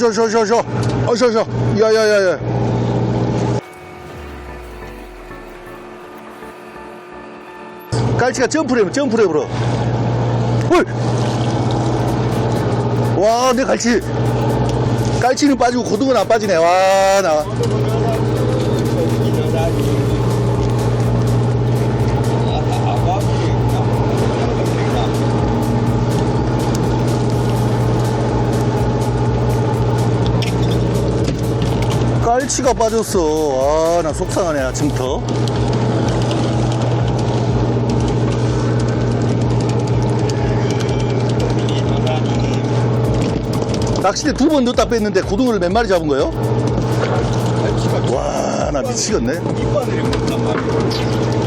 쉬어, 쉬어, 쉬어, 쉬어. 어, 쉬어, 쉬어. 야, 야, 야, 야. 깔치가 점프를 해, 점프를 해버려. 헐! 와, 내 깔치. 깔치는 빠지고 고등어는 안 빠지네. 와, 나. 깔치가 빠졌어. 아, 나 속상하네, 아침부터. 낚싯대 두 번 넣었다 뺐는데 고등어를 몇 마리 잡은 거예요? 와, 나 미치겠네. 이바늘이 못단 말이야.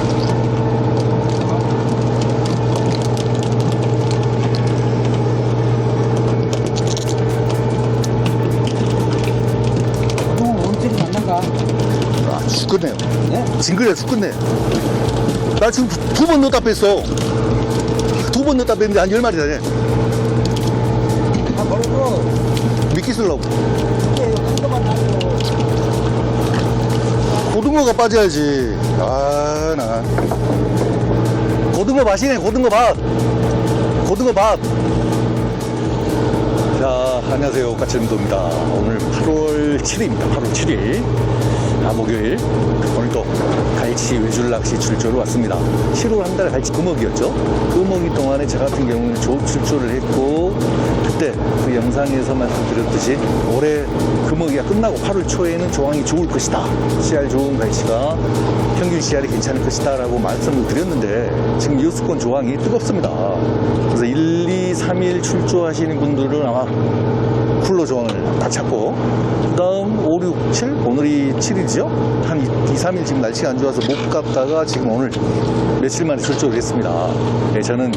죽겠네요. 네? 징그레 죽겠네. 나 지금 두 번 넣었다 뺐어. 두 번 넣었다 뺐는데 한 열 마리 다네. 아, 그래도 미끼 쓰려고. 고등어가 빠져야지. 아, 나. 고등어 맛이네, 고등어 맛. 고등어 맛. 자, 안녕하세요. 까칠림도입니다. 오늘 8월 7일입니다. 8월 7일. 아, 목요일. 오늘 또 갈치 외줄 낚시 출조를 왔습니다. 7월 한달 갈치 금어기였죠. 금어기 동안에 저 같은 경우는 조업 출조를 했고, 그때 그 영상에서 말씀드렸듯이 올해 금어기가 끝나고 8월 초에는 조항이 좋을 것이다. 씨알 좋은 갈치가 평균 씨알이 괜찮을 것이다. 라고 말씀을 드렸는데, 지금 여수권 조항이 뜨겁습니다. 그래서 1, 2, 3일 출조하시는 분들은 아마 쿨러 조항을 다 찾고 그 다음 5, 6, 7 오늘이 7일이죠? 한 2, 3일 지금 날씨가 안 좋아서 못 갔다가 지금 오늘 며칠 만에 출조를 했습니다. 예, 저는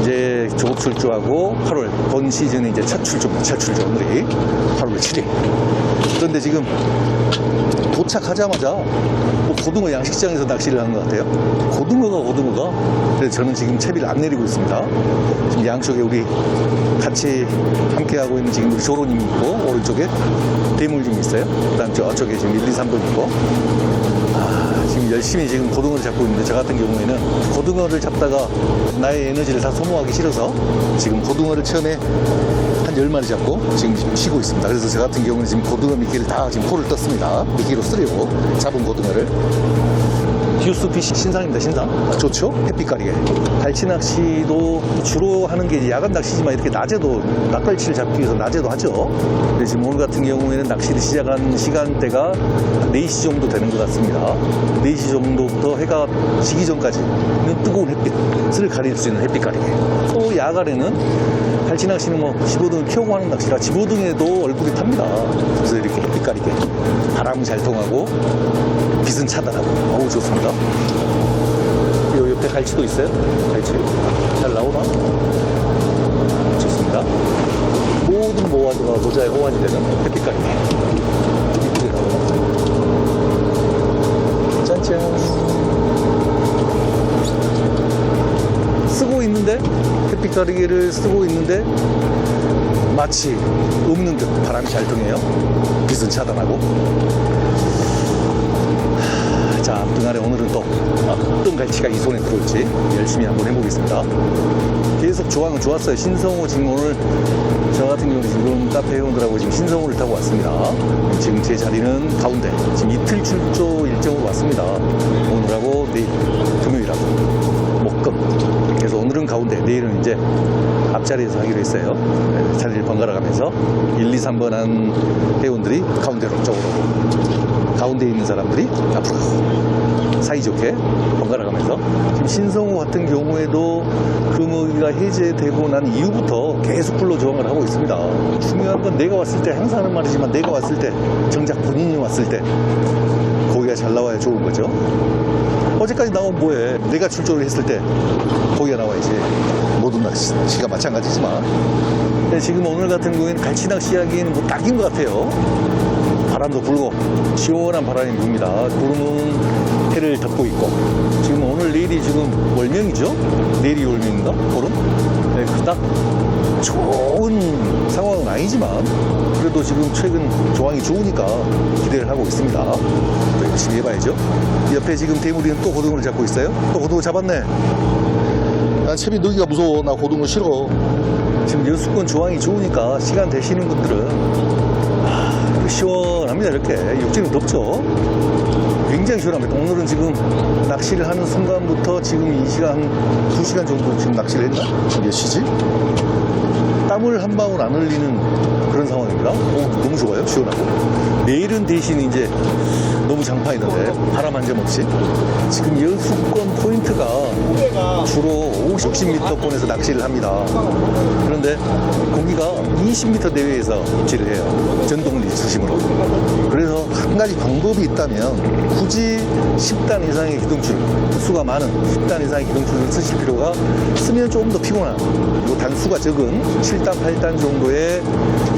이제 조업 출조하고 8월 본 시즌의 이제 첫 출조입니다 첫 출조 오늘이 8월 7일. 그런데 지금 도착하자마자 뭐 고등어 양식장에서 낚시를 하는 것 같아요. 고등어가 고등어가. 그래서 저는 지금 채비를 안 내리고 있습니다. 지금 양쪽에 우리 같이 함께하고 있는 지금 우리 조로님이 있고 오른쪽에 대물님이 있어요. 그다음 저쪽에 지금 1, 2, 3번 있고 아, 열심히 지금 고등어를 잡고 있는데 저 같은 경우에는 고등어를 잡다가 나의 에너지를 다 소모하기 싫어서 지금 고등어를 처음에 한 10마리 잡고 지금 지금 쉬고 있습니다. 그래서 저 같은 경우는 지금 고등어 미끼를 다 지금 포를 떴습니다. 미끼로 쓰려고 잡은 고등어를. 듀스피시 신상입니다, 신상. 아, 좋죠? 햇빛 가리게. 갈치 낚시도 주로 하는 게 야간 낚시지만 이렇게 낮에도 낙갈치를 잡기 위해서 낮에도 하죠. 근데 지금 오늘 같은 경우에는 낚시를 시작한 시간대가 한 4시 정도 되는 것 같습니다. 4시 정도부터 해가 지기 전까지는 뜨거운 햇빛을 가릴 수 있는 햇빛 가리게. 또 야간에는 갈치 낚시는 뭐 집어등을 켜고 하는 낚시라 집어등에도 얼굴이 탑니다. 그래서 이렇게 햇빛 가리게. 바람 잘 통하고 빛은 차단하고. 어우, 좋습니다. 요 옆에 갈치도 있어요. 갈치. 잘 나오나? 좋습니다. 모든 모아드가 모자의 호환이 되는 햇빛 가리게. 이쁘게 나오나? 짠짠. 있는데 햇빛 가리개를 쓰고 있는데 마치 없는 듯 바람이 잘 통해요. 빛은 차단하고. 하, 자, 아무튼 간에 오늘은 또 어떤 갈치가 이 손에 들어올지 열심히 한번 해보겠습니다. 계속 조항은 좋았어요. 신성호 지금 오늘 저 같은 경우는 지금 카페 회원들하고 지금 신성호를 타고 왔습니다. 지금 제 자리는 가운데 지금 이틀 출조 일정으로 왔습니다. 오늘하고 내일 금요일하고 목금. 그래서 오늘은 가운데, 내일은 이제 앞자리에서 하기로 했어요. 네, 자리를 번갈아 가면서 1, 2, 3번 한 회원들이 가운데로 쪽으로 가운데 있는 사람들이 앞으로 사이좋게 번갈아 가면서 지금 신성호 같은 경우에도 금어기가 해제되고 난 이후부터 계속 불러 조항을 하고 있습니다. 중요한 건 내가 왔을 때 항상 하는 말이지만 내가 왔을 때 정작 본인이 왔을 때 고기가 잘 나와야 좋은 거죠. 어제까지 나온 뭐해? 내가 출조를 했을 때 고기가 나와야지. 모든 낚시가 마찬가지지만. 지금 오늘 같은 경우에는 갈치 낚시하기에는 뭐 딱인 것 같아요. 바람도 불고 시원한 바람이 붑니다. 구름은 해를 덮고 있고 지금 오늘 내일이 지금 월명이죠? 내일이 월명인가? 보름? 네, 그닥 좋은 상황은 아니지만 그래도 지금 최근 조항이 좋으니까 기대를 하고 있습니다. 또 열심히 해봐야죠. 옆에 지금 대물이는 또 고등어를 잡고 있어요. 또 고등어 잡았네. 난 채비 넣기가 무서워. 나 고등어 싫어. 지금 여수권 조항이 좋으니까 시간 되시는 분들은 아, 시원합니다. 이렇게 육지는 덥죠. 굉장히 시원합니다. 오늘은 지금 낚시를 하는 순간부터 지금 이 시간 한 2시간 정도 지금 낚시를 했나? 몇 시지? 땀을 한 방울 안 흘리는 그런 상황입니다. 오, 너무 좋아요. 시원하고. 내일은 대신 이제 너무 장판이던데 바람 한 점 없이. 지금 여수권 포인트가 주로 50m권에서 낚시를 합니다. 그런데 고기가 20m 내외에서 입질을 해요. 전동을 중심으로. 그래서 한 가지 방법이 있다면 굳이 10단 이상의 기둥줄, 수가 많은 10단 이상의 기둥줄을 쓰실 필요가 쓰면 조금 더 피곤한 단수가 적은 7단, 8단 정도의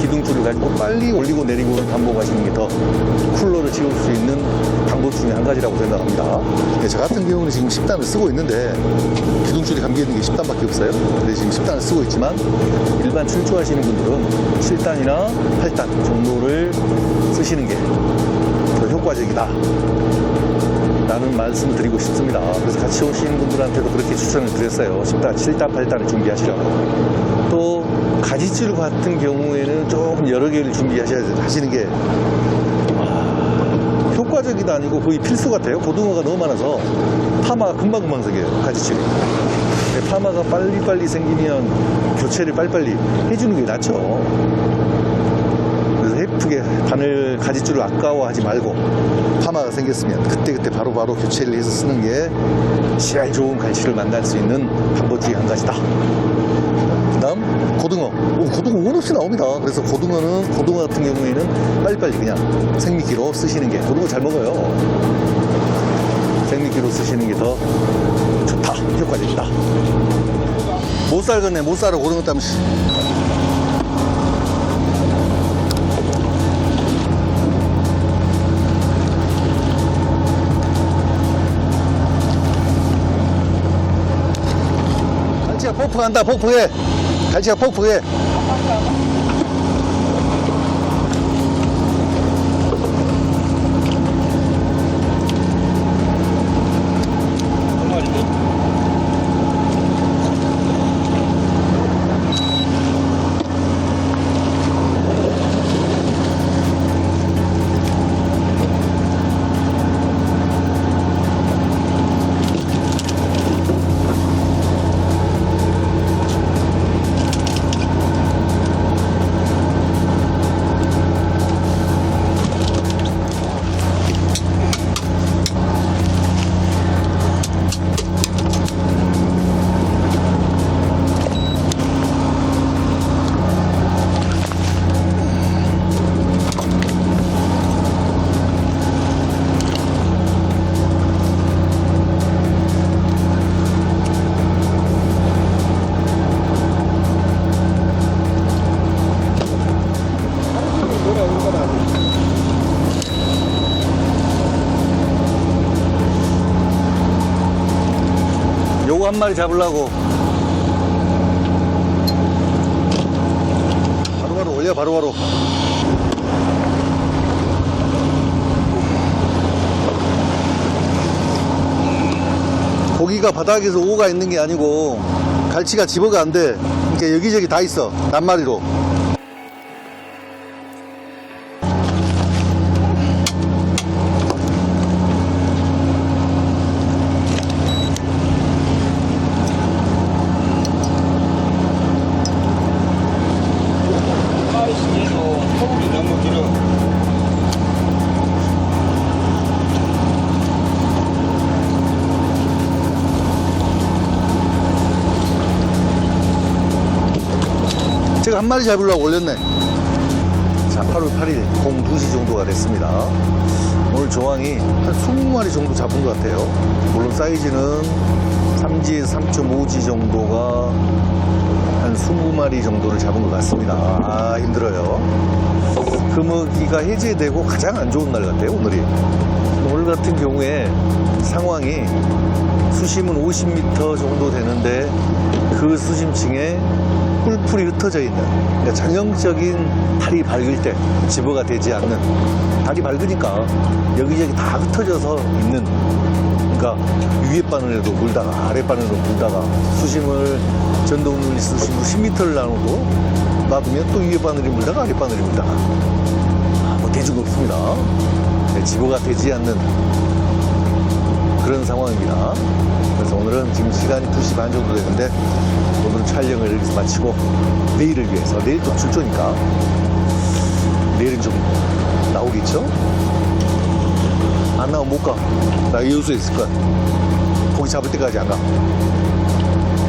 기둥줄을 가지고 빨리 올리고 내리고 반복하시는 게 더 쿨러를 지울 수 있는 방법 중에 한 가지라고 생각합니다. 네, 저 같은 경우는 지금 10단을 쓰고 있는데 기둥줄이 감겨 있는 게 10단밖에 없어요. 근데 지금 10단을 쓰고 있지만 일반 출조하시는 분들은 7단이나 8단 정도를 쓰시는 게 더 효과적이다. 라는 말씀을 드리고 싶습니다. 그래서 같이 오시는 분들한테도 그렇게 추천을 드렸어요. 10단, 7단, 8단을 준비하시라고. 또 가지줄 같은 경우에는 조금 여러 개를 준비하셔야 하시는 게 아, 효과적이다 아니고 거의 필수 같아요. 고등어가 너무 많아서 파마가 금방금방 생겨요. 가지줄이. 파마가 빨리빨리 생기면 교체를 빨리빨리 해주는 게 낫죠. 예쁘게 바늘 가지줄을 아까워하지 말고 파마가 생겼으면 그때그때 바로바로 교체를 해서 쓰는 게 CR 좋은 갈치를 만날 수 있는 방법 중에 한 가지다. 그 다음 고등어. 오, 고등어 원 없이 나옵니다. 그래서 고등어는 고등어 같은 경우에는 빨리빨리 그냥 생미끼로 쓰시는 게 고등어 잘 먹어요. 생미끼로 쓰시는 게 더 좋다. 효과적이다. 못 살겠네. 못 살아. 고등어 때 폭풍한다. 폭풍해 갈치가 폭풍해 요거 한 마리 잡으려고. 바로바로 올려 바로바로. 고기가 바닥에서 오가 있는 게 아니고 갈치가 집어가 안돼. 그러니까 여기저기 다 있어 낱마리로 제가 한 마리 잡으려고 올렸네. 자, 8월 8일 공 2시 정도가 됐습니다. 오늘 조항이 한 20마리 정도 잡은 것 같아요. 물론 사이즈는 3지에서 3.5지 정도가 한 20마리 정도를 잡은 것 같습니다. 아, 힘들어요. 금어기가 해제되고 가장 안 좋은 날 같아요, 오늘이. 오늘 같은 경우에 상황이 수심은 50m 정도 되는데 그 수심층에 뿔 풀이 흩어져 있는 그러니까 전형적인 달이 밝을 때 집어가 되지 않는 달이 밝으니까 여기저기 다 흩어져서 있는 그러니까 위에 바늘에도 물다가 아래 바늘에도 물다가 수심을 전동률 수심으로 10m를 나눠도 놔두면 또 위에 바늘이 물다가 아래 바늘이 물다가 아무 대주가 없습니다. 네, 집어가 되지 않는 그런 상황입니다. 그래서 오늘은 지금 시간이 2시 반 정도 되는데 오늘 촬영을 여기서 마치고 내일을 위해서 내일 또 출조니까 내일은 좀 나오겠죠? 안 나오면 못 가. 나 여수에 있을 거야. 고기 잡을 때까지 안 가.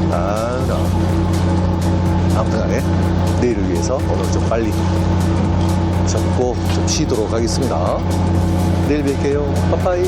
아, 나. 아무튼 간에 내일을 위해서 오늘 좀 빨리 잡고 좀 쉬도록 하겠습니다. 내일 뵐게요. 빠빠이.